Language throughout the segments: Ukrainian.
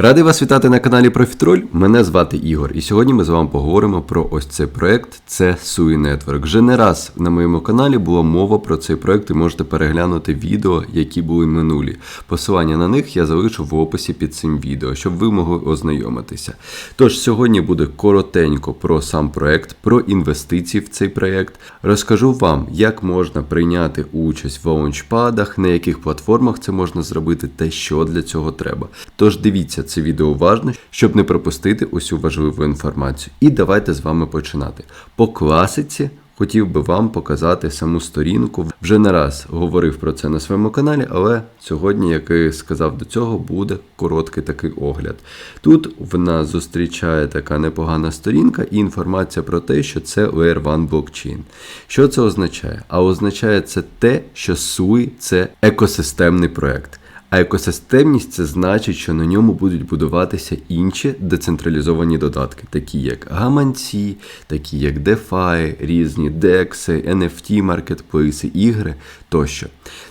Радий вас вітати на каналі Профітроль. Мене звати Ігор, і сьогодні ми з вами поговоримо про ось цей проект. Це SUI Network. Вже не раз на моєму каналі була мова про цей проект, і можете переглянути відео, які були минулі. Посилання на них я залишу в описі під цим відео, щоб ви могли ознайомитися. Тож сьогодні буде коротенько про сам проект, про інвестиції в цей проект. Розкажу вам, як можна прийняти участь в лаунчпадах, на яких платформах це можна зробити та що для цього треба. Тож дивіться це відео уважно, щоб не пропустити усю важливу інформацію. І давайте з вами починати. По класиці. Хотів би вам показати саму сторінку. Вже не раз говорив про це на своєму каналі, але сьогодні, як і сказав до цього, буде короткий такий огляд. Тут в нас зустрічає така непогана сторінка і інформація про те, що це Layer 1 блокчейн. Що це означає? А означає це те, що SUI – це екосистемний проект. А екосистемність це значить, що на ньому будуть будуватися інші децентралізовані додатки, такі як гаманці, такі як DeFi, різні DEX, NFT, маркетплейси, ігри тощо.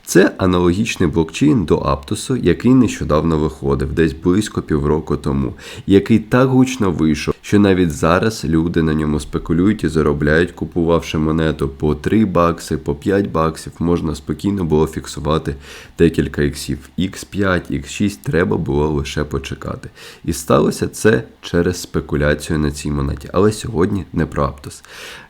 Це аналогічний блокчейн до Аптосу, який нещодавно виходив, десь близько півроку тому, який так гучно вийшов, що навіть зараз люди на ньому спекулюють і заробляють, купувавши монету по 3 бакси, по 5 баксів, можна спокійно було фіксувати декілька іксів. X5, X6 треба було лише почекати. І сталося це через спекуляцію на цій монеті. Але сьогодні не про Аптос.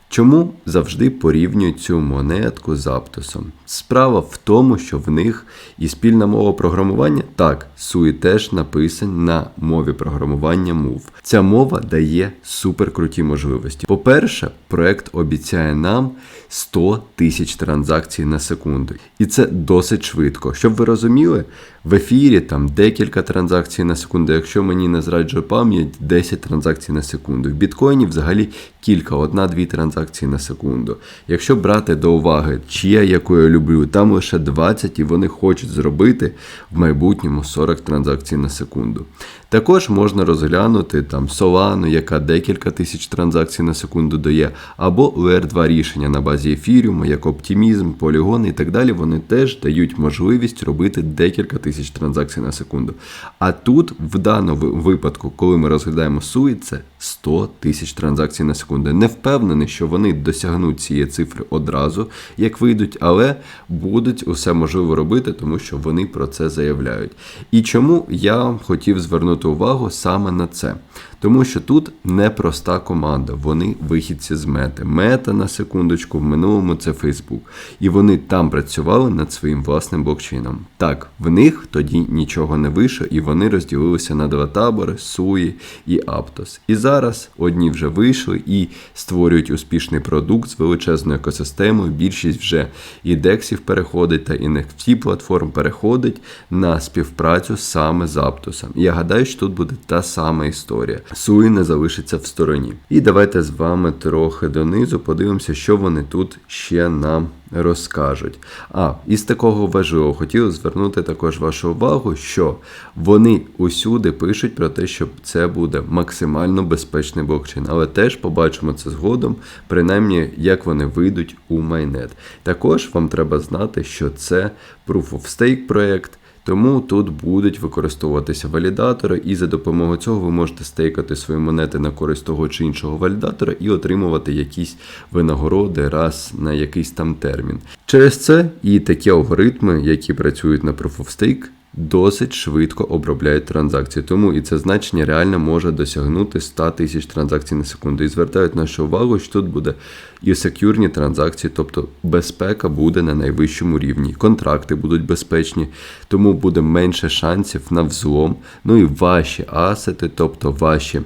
Чому завжди порівнюють цю монетку з Аптосом? Справа в тому, що в них і спільна мова програмування, так, SUI теж написаний на мові програмування MOVE. Ця мова дає суперкруті можливості. По-перше, проект обіцяє нам 100 тисяч транзакцій на секунду. І це досить швидко. Щоб ви розуміли, в ефірі там декілька транзакцій на секунду. Якщо мені не зраджує пам'ять, 10 транзакцій на секунду. В біткоїні взагалі кілька, одна-дві транзакції на секунду. Якщо брати до уваги, чия, яку я люблю, там лише 20 і вони хочуть зробити в майбутньому 40 транзакцій на секунду. Також можна розглянути там Solano, яка декілька тисяч транзакцій на секунду дає, або layer 2 рішення на базі ефіріуму, як оптимізм, полігон і так далі. Вони теж дають можливість робити декілька тисяч транзакцій на секунду. А тут, в даному випадку, коли ми розглядаємо SUI, це 100 тисяч транзакцій на секунду. Не впевнений, що вони досягнуть цієї цифри одразу, як вийдуть, але будуть усе можливо робити, тому що вони про це заявляють. І чому я хотів звернути увагу саме на це? Тому що тут непроста команда, вони вихідці з мети. Мета на секундочку, в минулому це Фейсбук. І вони там працювали над своїм власним блокчейном. Так, в них тоді нічого не вийшло, і вони розділилися на два табори Суї і Аптос. І зараз одні вже вийшли і створюють успішний продукт з величезною екосистемою. Більшість вже і дексів переходить, та і NFT платформ переходить на співпрацю саме з Аптосом. Я гадаю, що тут буде та сама історія. Суї не залишиться в стороні. І давайте з вами трохи донизу подивимося, що вони тут ще нам розкажуть. А, із такого важливого хотів звернути також вашу увагу, що вони усюди пишуть про те, що це буде максимально безпечний блокчейн, але теж побачимо це згодом, принаймні як вони вийдуть у майнет. Також вам треба знати, що це Proof of Stake проект. Тому тут будуть використовуватися валідатори, і за допомогою цього ви можете стейкати свої монети на користь того чи іншого валідатора і отримувати якісь винагороди раз на якийсь там термін. Через це і такі алгоритми, які працюють на Proof of Stake, Досить швидко обробляють транзакції, тому і це значення реально може досягнути 100 тисяч транзакцій на секунду. І звертають нашу увагу, що тут буде і секюрні транзакції, тобто безпека буде на найвищому рівні, контракти будуть безпечні, тому буде менше шансів на взлом. Ну і ваші асети, тобто ваші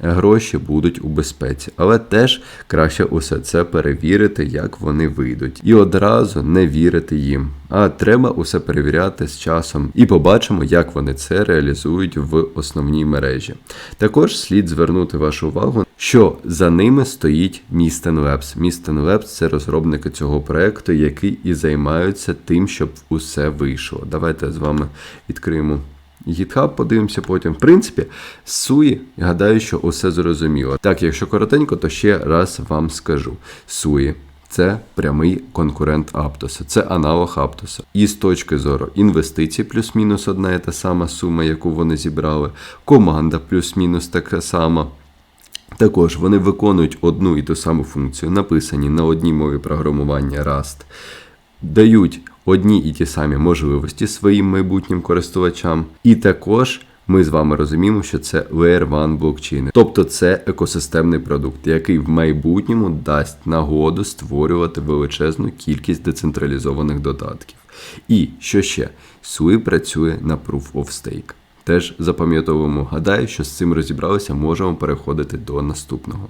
гроші будуть у безпеці. Але теж краще усе це перевірити, як вони вийдуть. І одразу не вірити їм. А треба усе перевіряти з часом і побачимо, як вони це реалізують в основній мережі. Також слід звернути вашу увагу, що за ними стоїть Misten Labs. Misten Labs – це розробники цього проекту, які і займаються тим, щоб усе вийшло. Давайте з вами відкриємо. GitHub подивимося потім. В принципі, SUI, гадаю, що усе зрозуміло. Так, якщо коротенько, то ще раз вам скажу. SUI – це прямий конкурент Аптоса, це аналог Аптоса. І з точки зору інвестицій, плюс-мінус одна і та сама сума, яку вони зібрали, команда плюс-мінус така сама. Також вони виконують одну і ту саму функцію, написані на одній мові програмування Rust, дають одні і ті самі можливості своїм майбутнім користувачам. І також ми з вами розуміємо, що це Layer 1 блокчейни. Тобто це екосистемний продукт, який в майбутньому дасть нагоду створювати величезну кількість децентралізованих додатків. І що ще? SUI працює на Proof of Stake. Теж запам'ятовуємо, гадаю, що з цим розібралися, можемо переходити до наступного.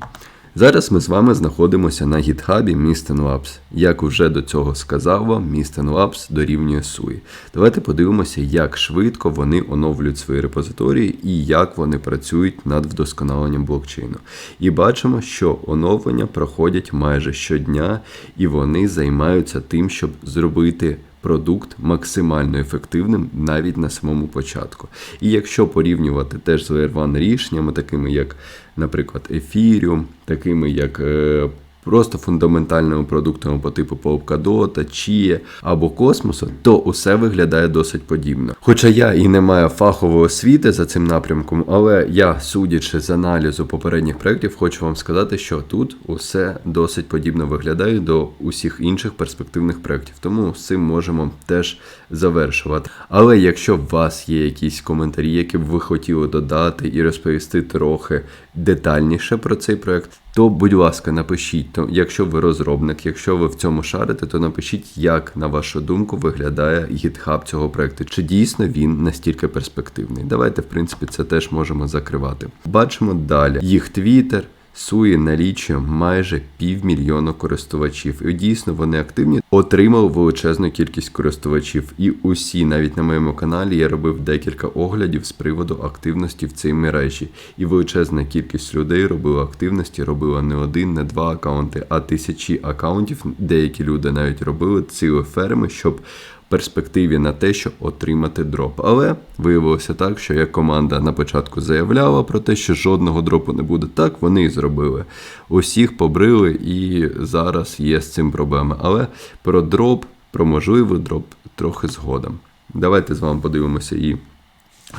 Зараз ми з вами знаходимося на гітхабі Misten Labs. Як вже до цього сказав вам, Misten Labs дорівнює SUI. Давайте подивимося, як швидко вони оновлюють свої репозиторії і як вони працюють над вдосконаленням блокчейну. І бачимо, що оновлення проходять майже щодня, і вони займаються тим, щоб зробити продукт максимально ефективним навіть на самому початку. І якщо порівнювати теж з Layer 1 рішеннями, такими як, наприклад, Ethereum, такими як е, просто фундаментальними продуктами по типу Polkadot, Chia або Космосу, то усе виглядає досить подібно. Хоча я і не маю фахової освіти за цим напрямком, але я, судячи з аналізу попередніх проєктів, хочу вам сказати, що тут усе досить подібно виглядає до усіх інших перспективних проєктів. Тому з цим можемо теж завершувати. Але якщо у вас є якісь коментарі, які б ви хотіли додати і розповісти трохи детальніше про цей проєкт, то, будь ласка, напишіть, то, якщо ви розробник, якщо ви в цьому шарите, то напишіть, як на вашу думку виглядає гітхаб цього проекту. Чи дійсно він настільки перспективний? Давайте, в принципі, це теж можемо закривати. Бачимо далі їх твіттер. Суї налічує майже півмільйона користувачів. І дійсно вони активні, отримали величезну кількість користувачів. І усі, навіть на моєму каналі, я робив декілька оглядів з приводу активності в цій мережі. І величезна кількість людей робила активності, робила не один, не два акаунти, а тисячі акаунтів. Деякі люди навіть робили цілі ферми, щоб перспективі на те, щоб отримати дроп. Але виявилося так, що як команда на початку заявляла про те, що жодного дропу не буде, так вони і зробили. Усіх побрили, і зараз є з цим проблеми. Але про дроп, про можливий дроп трохи згодом. Давайте з вами подивимося і.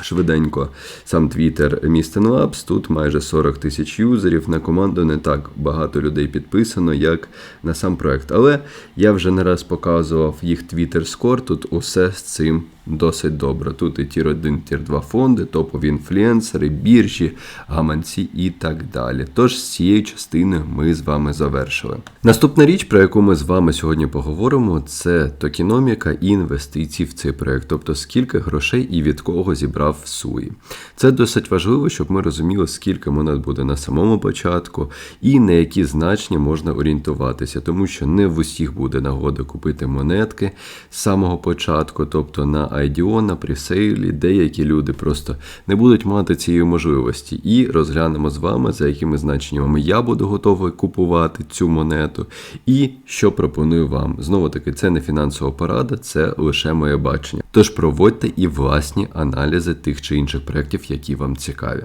Швиденько, сам Twitter Misten Labs, тут майже 40 тисяч юзерів. На команду не так багато людей підписано, як на сам проект. Але я вже не раз показував їх Twitter Score, тут усе з цим досить добре. Тут і тір 1, тір 2 фонди, топові інфлюенсери, біржі, гаманці і так далі. Тож з цією частиною ми з вами завершили. Наступна річ, про яку ми з вами сьогодні поговоримо, це токеноміка і інвестиції в цей проект, тобто скільки грошей і від кого зібрав Суї. Це досить важливо, щоб ми розуміли, скільки монет буде на самому початку і на які значення можна орієнтуватися, тому що не в усіх буде нагода купити монетки з самого початку, тобто на IDO, на пресейлі, деякі люди просто не будуть мати цієї можливості. І розглянемо з вами, за якими значеннями я буду готовий купувати цю монету, і що пропоную вам. Знову таки, це не фінансова порада, це лише моє бачення. Тож проводьте і власні аналізи тих чи інших проєктів, які вам цікаві.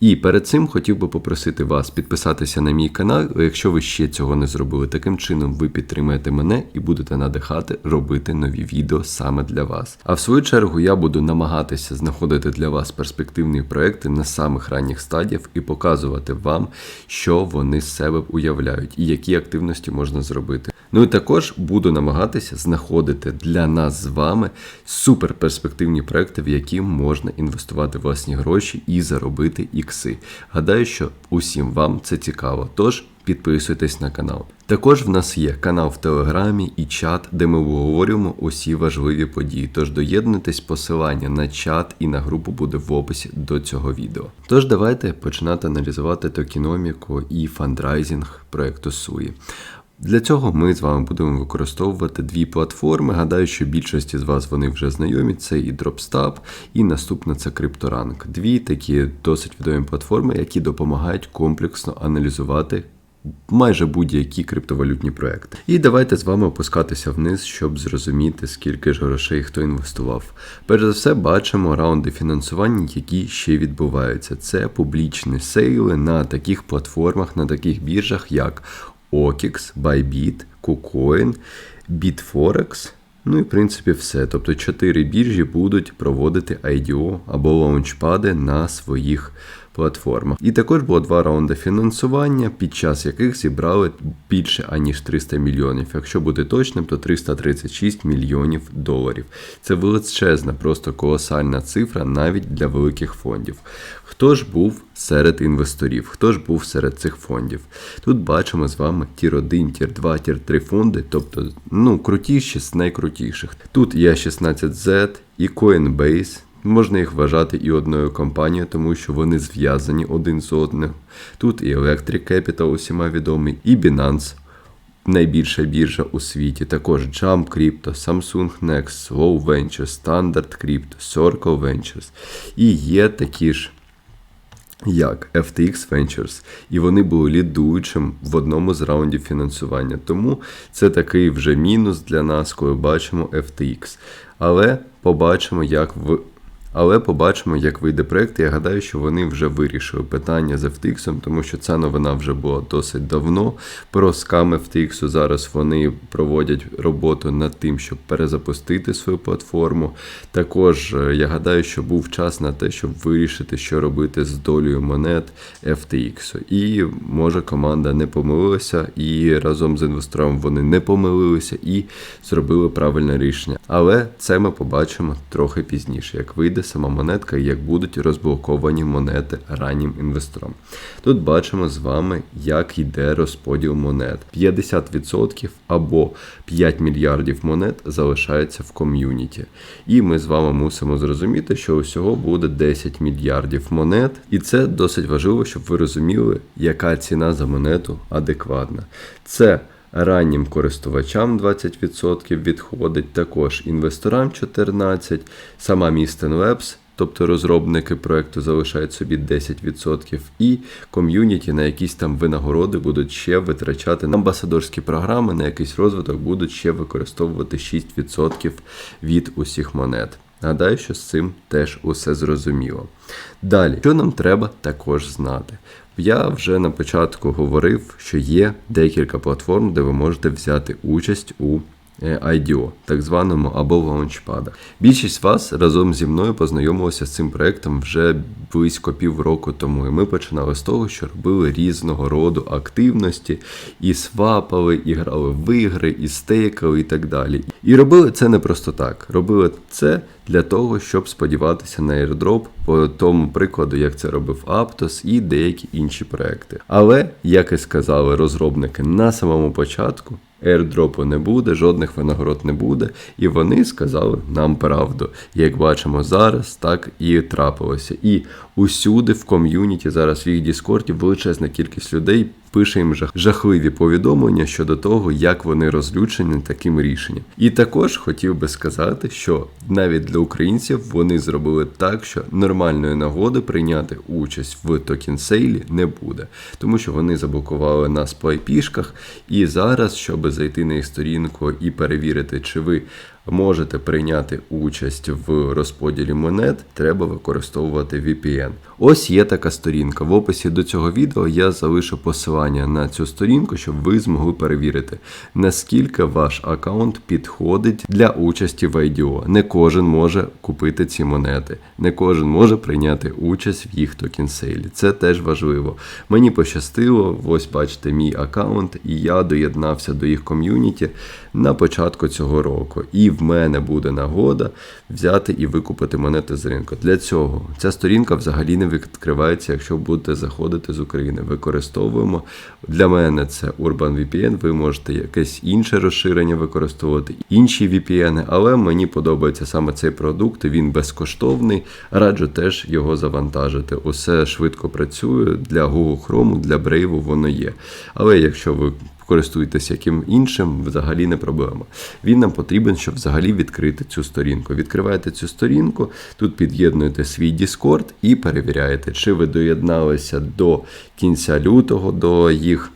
І перед цим хотів би попросити вас підписатися на мій канал, якщо ви ще цього не зробили. Таким чином ви підтримаєте мене і будете надихати робити нові відео саме для вас. А в свою чергу я буду намагатися знаходити для вас перспективні проекти на самих ранніх стадіях і показувати вам, що вони з себе уявляють і які активності можна зробити. Ну і також буду намагатися знаходити для нас з вами суперперспективні проекти, в які можна інвестувати власні гроші і заробити ікси. Гадаю, що усім вам це цікаво. Тож підписуйтесь на канал. Також в нас є канал в Телеграмі і чат, де ми обговорюємо усі важливі події. Тож доєднуйтесь, посилання на чат і на групу буде в описі до цього відео. Тож давайте починати аналізувати токеноміку і фандрайзинг проекту Суї. Для цього ми з вами будемо використовувати дві платформи. Гадаю, що більшості з вас вони вже знайомі. Це і Dropstab, і наступна це CryptoRank. Дві такі досить відомі платформи, які допомагають комплексно аналізувати. Майже будь-які криптовалютні проекти. І давайте з вами опускатися вниз, щоб зрозуміти, скільки ж грошей хто інвестував. Перш за все, бачимо раунди фінансування, які ще відбуваються. Це публічні сейли на таких платформах, на таких біржах, як OKX, Bybit, KuCoin, Bitforex. Ну і в принципі все. Тобто чотири біржі будуть проводити IDO або лаунчпади на своїх платформах. І також було два раунди фінансування, під час яких зібрали більше аніж 300 мільйонів. Якщо бути точним, то 336 мільйонів доларів. Це величезна, просто колосальна цифра навіть для великих фондів. Хто ж був серед інвесторів? Хто ж був серед цих фондів? Тут бачимо з вами тір 1, тір 2, тір 3 фонди, тобто ну, крутіші з найкрутіших. Тут є 16Z і Coinbase. Можна їх вважати і одною компанією, тому що вони зв'язані один з одним. Тут і Electric Capital усіма відомий, і Binance, найбільша біржа у світі. Також Jump Crypto, Samsung Next, Slow Ventures, Standard Crypto, Circle Ventures. І є такі ж. Як FTX Ventures, і вони були лідуючим в одному з раундів фінансування. Тому це такий вже мінус для нас, коли бачимо FTX. Але побачимо, як в але побачимо, як вийде проект. Я гадаю, що вони вже вирішили питання з FTX, тому що ця новина вже була досить давно. Про скам FTX зараз вони проводять роботу над тим, щоб перезапустити свою платформу. Також е, я гадаю, що був час на те, щоб вирішити, що робити з долею монет FTX. І може команда не помилилася, і разом з інвестором вони не помилилися і зробили правильне рішення. Але це ми побачимо трохи пізніше, як вийде сама монетка як будуть розблоковані монети раннім інвесторам. Тут бачимо з вами, як йде розподіл монет. 50% або 5 мільярдів монет залишається в ком'юніті. І ми з вами мусимо зрозуміти, що усього буде 10 мільярдів монет. І це досить важливо, щоб ви розуміли, яка ціна за монету адекватна. Це раннім користувачам 20% відходить, також інвесторам 14%, сама Misten Labs, тобто розробники проекту залишають собі 10%, і ком'юніті на якісь там винагороди будуть ще витрачати. На амбасадорські програми, на якийсь розвиток будуть ще використовувати 6% від усіх монет. Гадаю, що з цим теж усе зрозуміло. Далі, що нам треба також знати? Я вже на початку говорив, що є декілька платформ, де ви можете взяти участь у IDO, так званому або лаунчпадах. Більшість вас разом зі мною познайомилася з цим проектом вже близько півроку тому. І ми починали з того, що робили різного роду активності, і свапали, і грали в ігри, і стейкали, і так далі. І робили це не просто так. Робили це для того, щоб сподіватися на airdrop по тому прикладу, як це робив Aptos і деякі інші проекти. Але, як і сказали розробники на самому початку, airdropу не буде, жодних винагород не буде, і вони сказали нам правду. Як бачимо зараз, так і трапилося. І усюди в ком'юніті зараз в їх Діскорді величезна кількість людей пише їм жахливі повідомлення щодо того, як вони розлючені таким рішенням. І також хотів би сказати, що навіть для українців вони зробили так, що нормальної нагоди прийняти участь в токен сейлі не буде, тому що вони заблокували нас по IP-шках, і зараз, щоб зайти на їх сторінку і перевірити, чи ви можете прийняти участь в розподілі монет, треба використовувати VPN. Ось є така сторінка. В описі до цього відео я залишу посилання на цю сторінку, щоб ви змогли перевірити, наскільки ваш аккаунт підходить для участі в IDO. Не кожен може купити ці монети, не кожен може прийняти участь в їх токен сейлі. Це теж важливо. Мені пощастило, ось бачите мій аккаунт, і я доєднався до їх ком'юніті на початку цього року. І в мене буде нагода взяти і викупити монети з ринку. Для цього ця сторінка взагалі не відкривається, якщо будете заходити з України. Використовуємо. Для мене це Urban VPN, ви можете якесь інше розширення використовувати, інші VPN, але мені подобається саме цей продукт, він безкоштовний. Раджу теж його завантажити. Усе швидко працює для Google Chrome, для Brave воно є. Але якщо ви користуєтесь яким іншим, взагалі не проблема. Він нам потрібен, щоб взагалі відкрити цю сторінку. Відкриваєте цю сторінку, тут під'єднуєте свій Discord і перевіряєте, чи ви доєдналися до кінця лютого до їх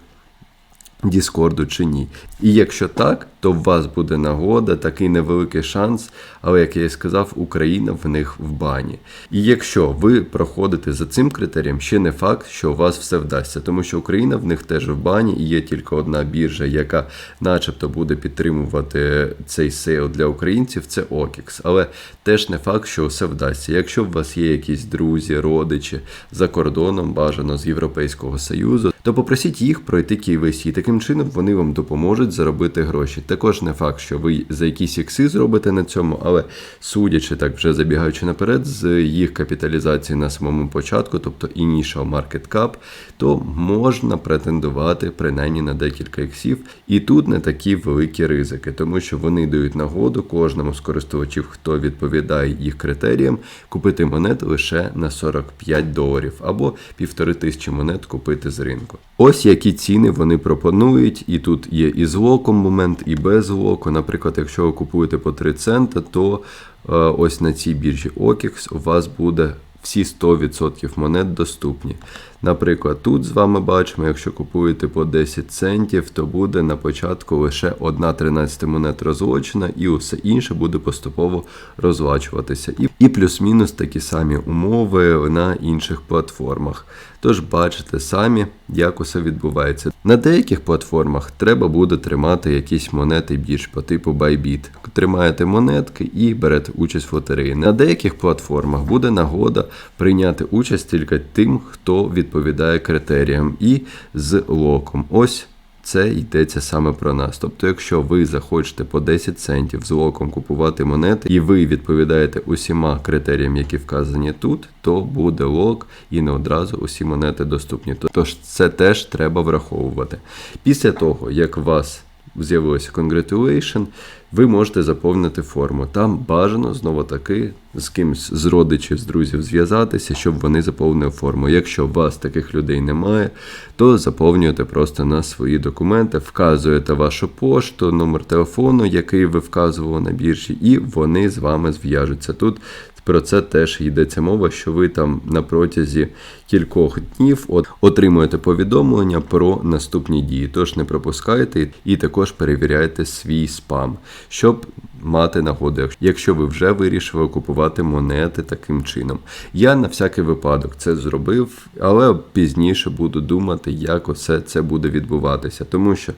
Діскорду чи ні. І якщо так, то в вас буде нагода, такий невеликий шанс, але як я і сказав, Україна в них в бані. І якщо ви проходите за цим критерієм, ще не факт, що у вас все вдасться, тому що Україна в них теж в бані і є тільки одна біржа, яка, начебто, буде підтримувати цей сейл для українців, це OKX. Але теж не факт, що все вдасться. Якщо у вас є якісь друзі, родичі за кордоном, бажано з Європейського Союзу, то попросіть їх пройти KYC. таким чином вони вам допоможуть заробити гроші. Також не факт, що ви за якісь ікси зробите на цьому, але судячи так, вже забігаючи наперед, з їх капіталізації на самому початку, тобто Initial Market Cap, то можна претендувати принаймні на декілька іксів. І тут не такі великі ризики, тому що вони дають нагоду кожному з користувачів, хто відповідає їх критеріям, купити монет лише на 45 доларів або півтори тисячі монет купити з ринку. Ось які ціни вони пропонують, і тут є і з локом момент, і без локу. Наприклад, якщо ви купуєте по 3 цента, то е, ось на цій біржі OKX у вас буде всі 100% монет доступні. Наприклад, тут з вами бачимо, якщо купуєте по 10 центів, то буде на початку лише 1,13 монет розлочена, і усе інше буде поступово розлачуватися. І плюс-мінус такі самі умови на інших платформах. Тож бачите самі, як усе відбувається. На деяких платформах треба буде тримати якісь монети більш по типу Bybit. Тримаєте монетки і берете участь в лотереї. На деяких платформах буде нагода прийняти участь тільки тим, хто відповідає критеріям, і з локом. Ось. Це йдеться саме про нас. Тобто, якщо ви захочете по 10 центів з локом купувати монети, і ви відповідаєте усіма критеріям, які вказані тут, то буде лок і не одразу усі монети доступні. Тож це теж треба враховувати. Після того, як у вас з'явилося Congratulation, ви можете заповнити форму. Там бажано знову таки з кимсь з родичів, з друзів зв'язатися, щоб вони заповнили форму. Якщо у вас таких людей немає, то заповнюєте просто на свої документи, вказуєте вашу пошту, номер телефону, який ви вказували на біржі, і вони з вами зв'яжуться. Тут про це теж йдеться мова, що ви там на протязі кількох днів отримуєте повідомлення про наступні дії. Тож не пропускайте і також перевіряйте свій спам, щоб мати нагоду, якщо ви вже вирішили купувати монети таким чином. Я на всякий випадок це зробив, але пізніше буду думати, як усе це буде відбуватися, тому що.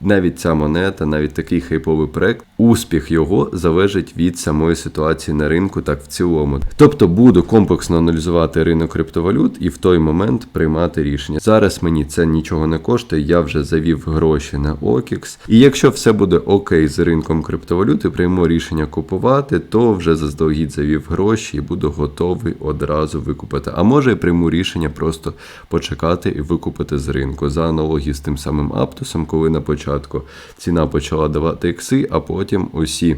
Навіть ця монета, навіть такий хайповий проект, успіх його залежить від самої ситуації на ринку, так в цілому. Тобто буду комплексно аналізувати ринок криптовалют і в той момент приймати рішення. Зараз мені це нічого не коштує, я вже завів гроші на OKX. І якщо все буде окей з ринком криптовалюти, прийму рішення купувати, то вже заздалегідь завів гроші і буду готовий одразу викупити. А може я прийму рішення просто почекати і викупити з ринку за аналогії з тим самим Аптусом, коли на початку початку ціна почала давати ікси, а потім усі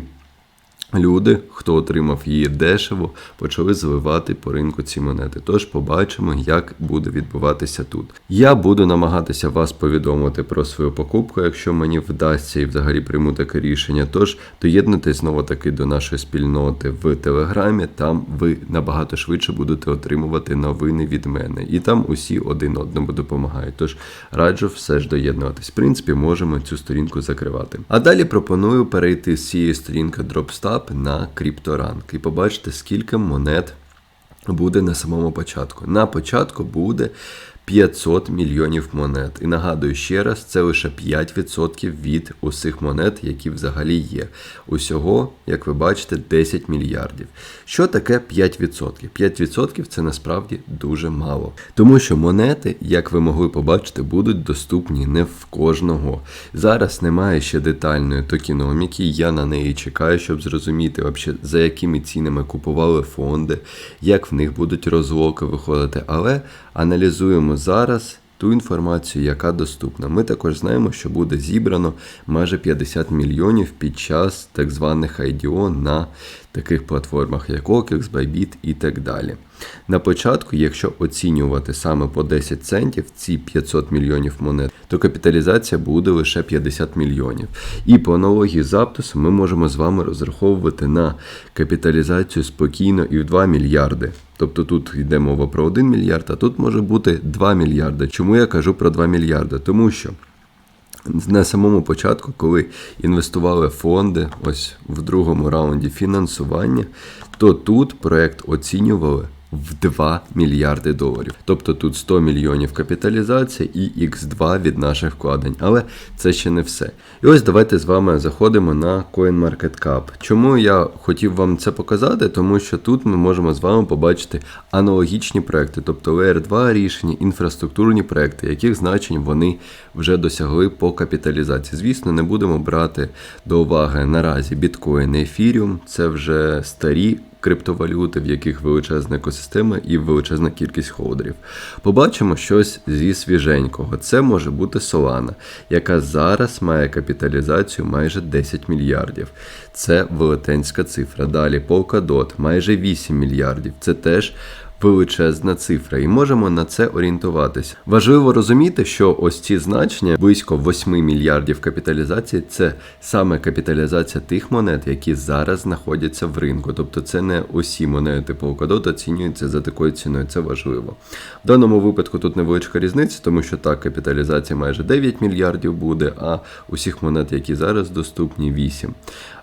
люди, хто отримав її дешево, почали зливати по ринку ці монети. Тож побачимо, як буде відбуватися тут. Я буду намагатися вас повідомити про свою покупку, якщо мені вдасться і взагалі прийму таке рішення. Тож доєднуйтесь знову таки до нашої спільноти в Телеграмі. Там ви набагато швидше будете отримувати новини від мене. І там усі один одному допомагають. Тож раджу все ж доєднуватись. В принципі, можемо цю сторінку закривати. А далі пропоную перейти з цієї сторінки DropStab на крипторанк і побачите, скільки монет буде на самому початку. На початку буде 500 мільйонів монет. І нагадую ще раз, це лише 5% від усіх монет, які взагалі є. Усього, як ви бачите, 10 мільярдів. Що таке 5%? 5% це насправді дуже мало. Тому що монети, як ви могли побачити, будуть доступні не в кожного. Зараз немає ще детальної токеноміки, я на неї чекаю, щоб зрозуміти, за якими цінами купували фонди, як в них будуть розлоки виходити. Але аналізуємо зараз ту інформацію, яка доступна. Ми також знаємо, що буде зібрано майже 50 мільйонів під час так званих IDO на таких платформах, як OKX, Bybit і так далі. На початку, якщо оцінювати саме по 10 центів ці 500 мільйонів монет, то капіталізація буде лише 50 мільйонів. І по аналогії з Аптусом ми можемо з вами розраховувати на капіталізацію спокійно і в 2 мільярди. Тобто тут йде мова про 1 мільярд, а тут може бути 2 мільярди. Чому я кажу про 2 мільярди? Тому що на самому початку, коли інвестували фонди, ось в другому раунді фінансування, то тут проект оцінювали в 2 мільярди доларів. Тобто тут 100 мільйонів капіталізація і X2 від наших вкладень. Але це ще не все. І ось давайте з вами заходимо на CoinMarketCap. Чому я хотів вам це показати? Тому що тут ми можемо з вами побачити аналогічні проекти, тобто Layer 2 рішення, інфраструктурні проекти, яких значень вони вже досягли по капіталізації. Звісно, не будемо брати до уваги наразі біткоін ефіріум, це вже старі криптовалюти, в яких величезна екосистема і величезна кількість холдерів. Побачимо щось зі свіженького. Це може бути Solana, яка зараз має капіталізацію майже 10 мільярдів. Це велетенська цифра. Далі Polkadot майже 8 мільярдів. Це теж величезна цифра, і можемо на це орієнтуватися. Важливо розуміти, що ось ці значення близько 8 мільярдів капіталізації це саме капіталізація тих монет, які зараз знаходяться в ринку. Тобто це не усі монети Polkadot оцінюються за такою ціною. Це важливо. В даному випадку тут невеличка різниця, тому що так, капіталізація майже 9 мільярдів буде, а усіх монет, які зараз доступні, 8.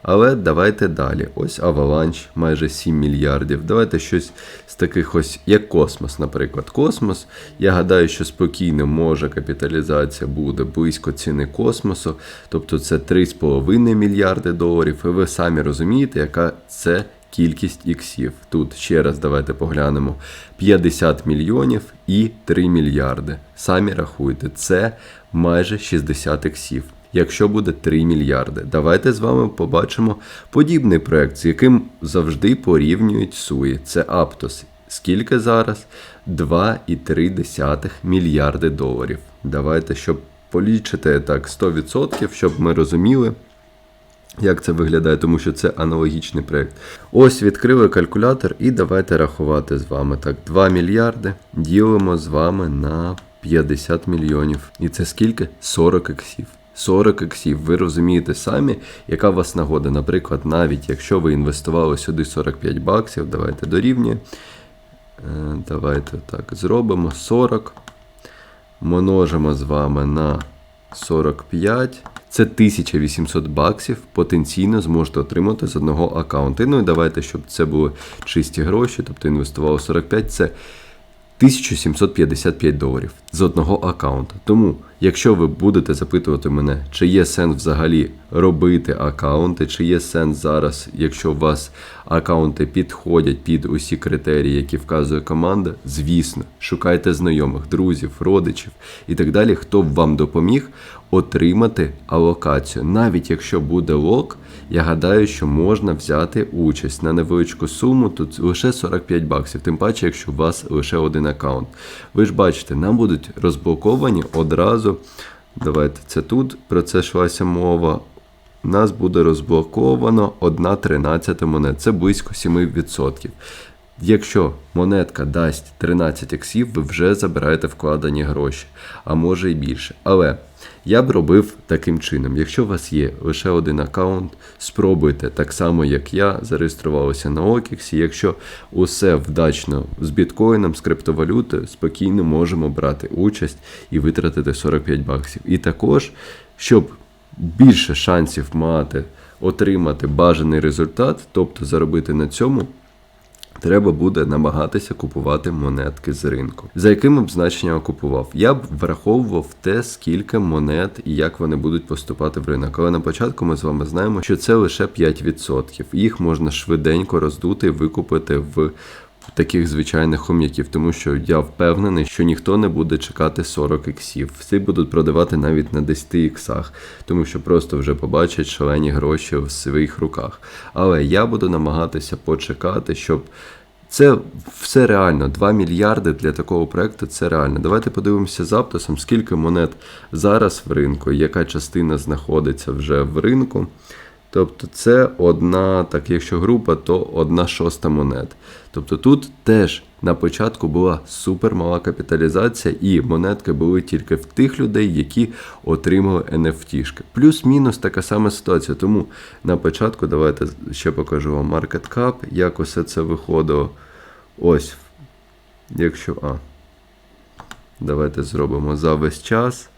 Але давайте далі. Ось Avalanche майже 7 мільярдів. Давайте щось з таких ось, як космос, наприклад. Космос. Я гадаю, що спокійно може капіталізація буде близько ціни космосу. Тобто це 3,5 мільярди доларів. І ви самі розумієте, яка це. Кількість іксів. Тут ще раз давайте поглянемо: 50 мільйонів і 3 мільярди. Самі рахуйте, це майже 60 іксів якщо буде 3 мільярди. Давайте з вами побачимо подібний проект, з яким завжди порівнюють суї. Це Aptos. Скільки зараз? 2,3 мільярди доларів. Давайте, щоб полічити так 100%, щоб ми розуміли. Як це виглядає, тому що це аналогічний проєкт. Ось відкрили калькулятор і давайте рахувати з вами. Так, 2 мільярди ділимо з вами на 50 мільйонів. І це скільки? 40 ексів. 40 іксів. Ви розумієте самі, яка у вас нагода. Наприклад, навіть якщо ви інвестували сюди 45 баксів, давайте дорівнює. Е, давайте так зробимо 40. Множимо з вами на 45. Це 1800 баксів потенційно зможете отримати з одного аккаунту. Ну і давайте, щоб це були чисті гроші, тобто інвестували 45, це 1755 доларів з одного аккаунту. Тому, якщо ви будете запитувати мене, чи є сенс взагалі робити аккаунти, чи є сенс зараз, якщо у вас аккаунти підходять під усі критерії, які вказує команда, звісно, шукайте знайомих, друзів, родичів і так далі, хто б вам допоміг отримати алокацію. Навіть якщо буде лок, я гадаю, що можна взяти участь на невеличку суму, тут лише 45 баксів, тим паче, якщо у вас лише один аккаунт. Ви ж бачите, нам будуть розблоковані одразу. Давайте це тут. Про це йшлася мова. У нас буде розблоковано 1 13 монет. Це близько 7%. Якщо монетка дасть 13 ексів, ви вже забираєте вкладені гроші, а може і більше. Але я б робив таким чином. Якщо у вас є лише один аккаунт, спробуйте так само, як я, зареєструвалися на OKX. Якщо усе вдачно з біткоїном, з криптовалютою, спокійно можемо брати участь і витратити 45 баксів. І також, щоб більше шансів мати отримати бажаний результат, тобто заробити на цьому. Треба буде намагатися купувати монетки з ринку. За якими б значеннями купував? Я б враховував те, скільки монет і як вони будуть поступати в ринок. Але на початку ми з вами знаємо, що це лише 5%. Їх можна швиденько роздути і викупити в таких звичайних хом'яків, тому що я впевнений, що ніхто не буде чекати 40 іксів. Всі будуть продавати навіть на 10 іксах, тому що просто вже побачать шалені гроші в своїх руках. Але я буду намагатися почекати, щоб. Це все реально. 2 мільярди для такого проекту це реально. Давайте подивимося записом, скільки монет зараз в ринку, яка частина знаходиться вже в ринку. Тобто це одна, так якщо група, то одна шоста монет. Тобто тут теж на початку була супермала капіталізація, і монетки були тільки в тих людей, які отримали NFT-шки. Плюс-мінус така сама ситуація. Тому на початку давайте ще покажу вам Market Cap, як усе це виходило. Ось. Якщо. А. Давайте зробимо за весь час.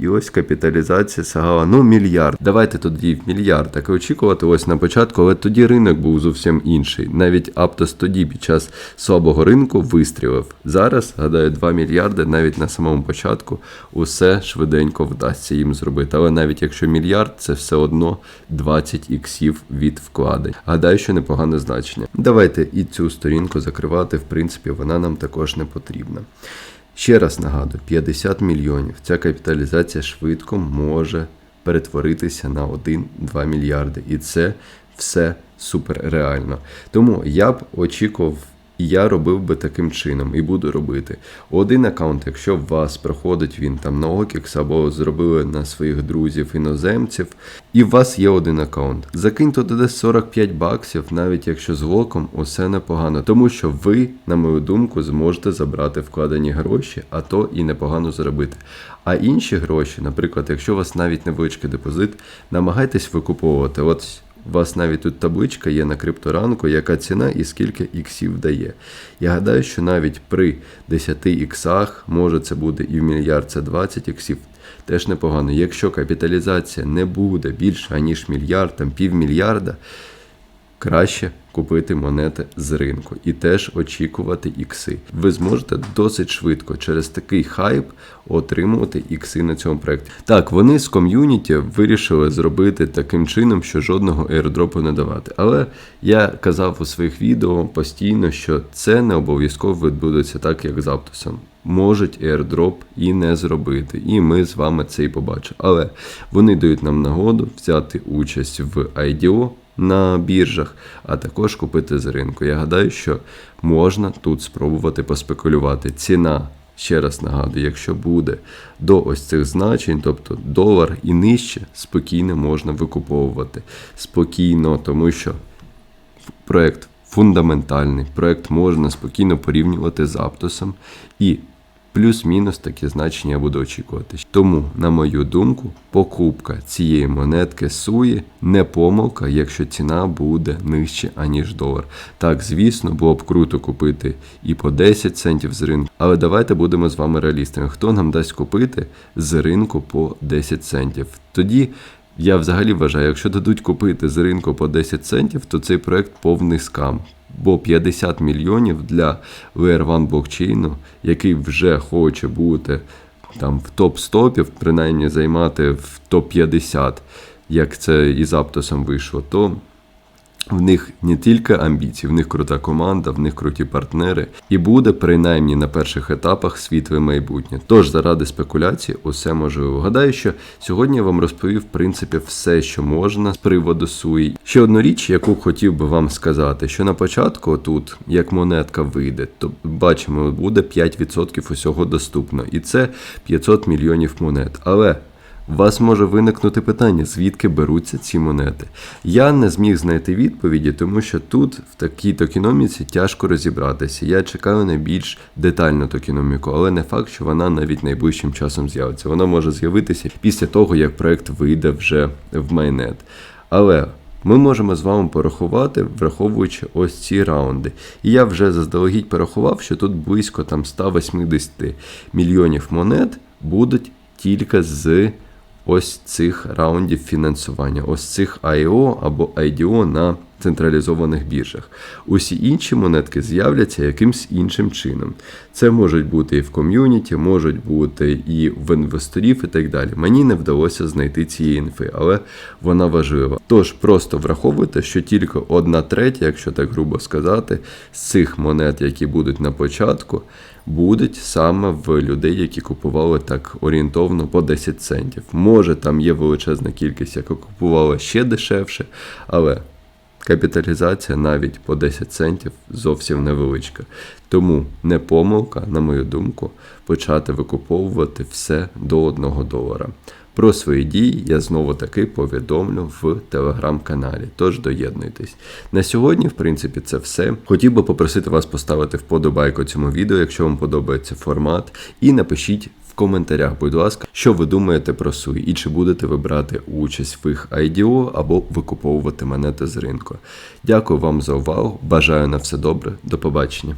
І ось капіталізація сягала ну мільярд. Давайте тоді мільярд так і очікувати ось на початку, але тоді ринок був зовсім інший. Навіть Аптос тоді під час слабого ринку вистрілив. Зараз, гадаю, 2 мільярди навіть на самому початку усе швиденько вдасться їм зробити. Але навіть якщо мільярд, це все одно 20 іксів від вкладень. Гадаю, що непогане значення. Давайте і цю сторінку закривати. В принципі, вона нам також не потрібна. Ще раз нагадую, 50 мільйонів. Ця капіталізація швидко може перетворитися на 1-2 мільярди. І це все суперреально. Тому я б очікував. Я робив би таким чином і буду робити. Один аккаунт, якщо у вас проходить він там на OKX або зробили на своїх друзів іноземців, і у вас є один аккаунт. Закинь туди десь 45 баксів, навіть якщо з локом усе непогано, тому що ви, на мою думку, зможете забрати вкладені гроші, а то і непогано заробити. А інші гроші, наприклад, якщо у вас навіть невеличкий депозит, намагайтесь викуповувати. От у вас навіть тут табличка є на крипторанку, яка ціна і скільки іксів дає. Я гадаю, що навіть при 10 іксах, може це буде і в мільярд, це 20 іксів, теж непогано. Якщо капіталізація не буде більша, ніж мільярд, там півмільярда, краще купити монети з ринку і теж очікувати ікси. Ви зможете досить швидко через такий хайп отримувати ікси на цьому проєкті. Так, вони з ком'юніті вирішили зробити таким чином, що жодного airdropу не давати. Але я казав у своїх відео постійно, що це не обов'язково відбудеться так, як з Аптосом. Можуть airdrop і не зробити, і ми з вами це і побачимо. Але вони дають нам нагоду взяти участь в IDO, на біржах, а також купити з ринку. Я гадаю, що можна тут спробувати поспекулювати. Ціна, ще раз нагадую, якщо буде до ось цих значень, тобто долар і нижче, спокійно можна викуповувати. Спокійно, тому що проект фундаментальний, проект можна спокійно порівнювати з Аптосом і Плюс-мінус такі значення я буду очікувати. Тому, на мою думку, покупка цієї монетки суї не помилка, якщо ціна буде нижче, аніж долар. Так, звісно, було б круто купити і по 10 центів з ринку, але давайте будемо з вами реалістами. Хто нам дасть купити з ринку по 10 центів? Тоді. Я взагалі вважаю, якщо дадуть купити з ринку по 10 центів, то цей проект повний скам. Бо 50 мільйонів для VR1 блокчейну, який вже хоче бути там в топ-100, принаймні займати в топ-50, як це із Аптосом вийшло, то в них не тільки амбіції, в них крута команда, в них круті партнери, і буде принаймні на перших етапах світле майбутнє. Тож заради спекуляції усе можливо. Гадаю, що сьогодні я вам розповів в принципі все, що можна з приводу суї. Ще одну річ, яку хотів би вам сказати, що на початку тут, як монетка вийде, то бачимо, буде 5% усього доступно, і це 500 мільйонів монет. Але вас може виникнути питання, звідки беруться ці монети. Я не зміг знайти відповіді, тому що тут в такій токеноміці тяжко розібратися. Я чекаю на більш детальну токеноміку, але не факт, що вона навіть найближчим часом з'явиться. Вона може з'явитися після того, як проект вийде вже в майнет. Але. Ми можемо з вами порахувати, враховуючи ось ці раунди. І я вже заздалегідь порахував, що тут близько там 180 мільйонів монет будуть тільки з ось цих раундів фінансування, ось цих IO або IDO на централізованих біржах. Усі інші монетки з'являться якимсь іншим чином. Це можуть бути і в ком'юніті, можуть бути і в інвесторів, і так далі. Мені не вдалося знайти цієї інфи, але вона важлива. Тож просто враховуйте, що тільки одна третя, якщо так грубо сказати, з цих монет, які будуть на початку, будуть саме в людей, які купували так орієнтовно по 10 центів. Може, там є величезна кількість, яка купувала ще дешевше, але капіталізація навіть по 10 центів зовсім невеличка. Тому не помилка, на мою думку, почати викуповувати все до 1 долара. Про свої дії я знову таки повідомлю в телеграм-каналі. Тож доєднуйтесь. На сьогодні, в принципі, це все. Хотів би попросити вас поставити вподобайку цьому відео, якщо вам подобається формат, і напишіть. Коментарях, будь ласка, що ви думаєте про суї і чи будете ви брати участь в їх IDO або викуповувати монети з ринку. Дякую вам за увагу. Бажаю на все добре. До побачення.